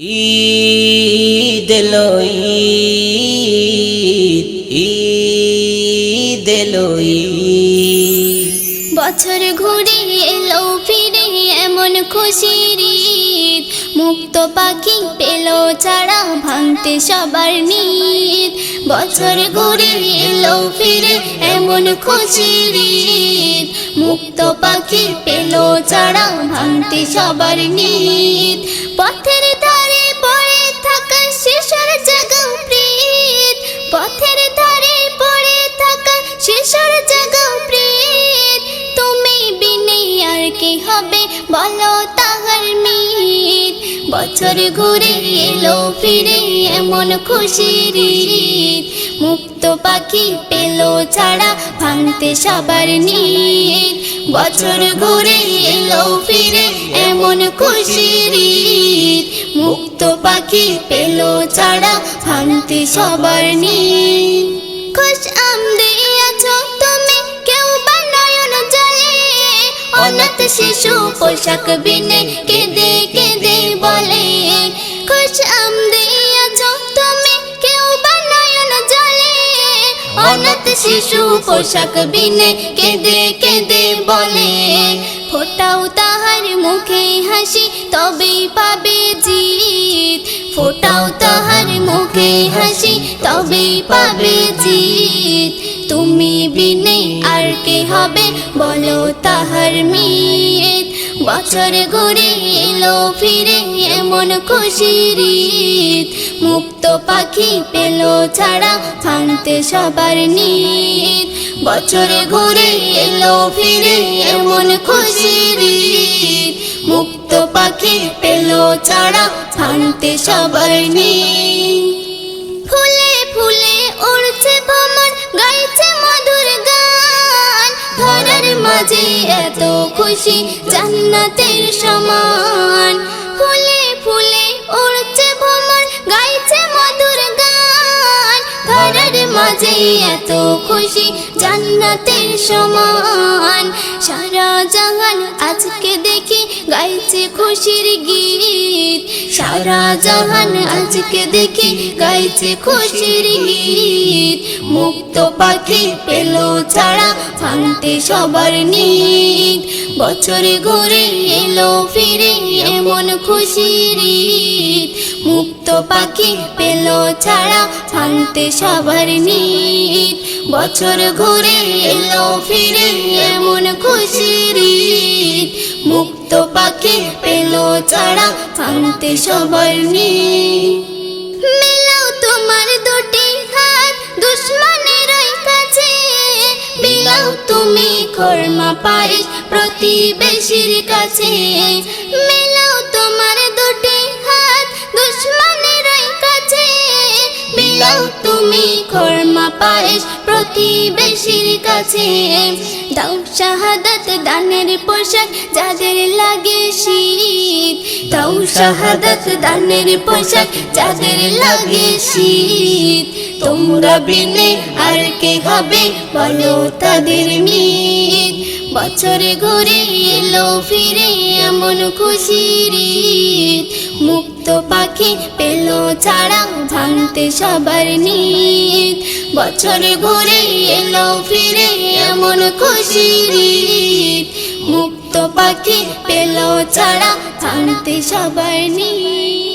ঈদ এলো, ঈদ ঈদ এলো বছর ঘুরে এলো, ফিরে এমন খুশির ঈদ। মুক্ত পাখি পেল, চারা ভাঙতে সবার নিদ। বছর ঘুরে এলো, ফিরে এমন খুশির ঈদ। মুক্ত পাখি পেল, চারা ভাঙতে সবার নিদ। পথের বলো তাহার মিত বছর ঘুরে এলো, ফিরে এমন খুশির মুক্ত পাখি পেল ছাড়া, ভাঙতে সবার নিদ বছর ঘুরে এলো, ফিরে এমন খুশির মুক্ত পাখি পেল ছাড়া, ভাঙতে সবার নিদ খুশ আমদে পোশাক বিনে কেঁদে কেঁদে বলে, খুশ আমদে আছো তুমি, কেউ বা নয়ন জলে অনাথ শিশু পোশাক বিনে কেঁদে কেঁদে বলে, ফোটাও তাহার মুখে হাসি তবেই পাবে জিত। ফোটাও তাহার মুখে হাসি তবেই পাবে জিত। তুমি বিনে আর কে হবে, বলো তাহার মিত। বছর ঘুরে এলো ফিরে এমন খুশির মুক্ত পাখি পেল ছাড়া ভাঙতে সবার নিদ বছরে ঘুরে এলো ফিরে এমন খুশির মুক্ত পাখি পেল ছাড়া ভাঙতে সবার নিদ খুশি জান্নাতের সমান। ফুলে ফুলে উড়ছে ভ্রমণ, গাইছে মধুর গান। ঘরের মাঝে এত খুশি জান্নাতের সমান। সারা জাহান আজকে দেখি গাইছে খুশির গীত। সারা জাহান আজকে দেখি গাইছে খুশির গীত। মুক্ত পাখি পেল ছাড়া ভাঙতে সবার নিদ। বছরে ঘুরে এলো ফিরে এমন খুশির মুক্ত পাখি পেল ছাড়া ভাঙতে সবার নিদ। বছর ঘুরে এলো ফিরে এমন পাখি পেল ছাড়া ভাঙতে সবার মেলাও তোমার দুটি হাত, দুশ্মনের কাছে। বিলাও তুমি কর্মা পারিস প্রতিবেশীর কাছে। পারিস প্রতিবেশীর কাছে। দাও শাহাদাত দানের পোশাক, যাদের লাগে শীত দাও শাহাদাত দানের পোশাক, যাদের লাগে শীত তোমরা বিনে আর কে হবে বলো তাদের মিত বছরে ঘুরে এলো ফিরে এমন খুশির মুক্ত পাখি পেল ছাড়া, ভাঙতে সবার নিদ বছরে ঘুরে এলো ফিরে এমন খুশির মুক্ত পাখি পেল ছাড়া, ভাঙতে সবার নিদ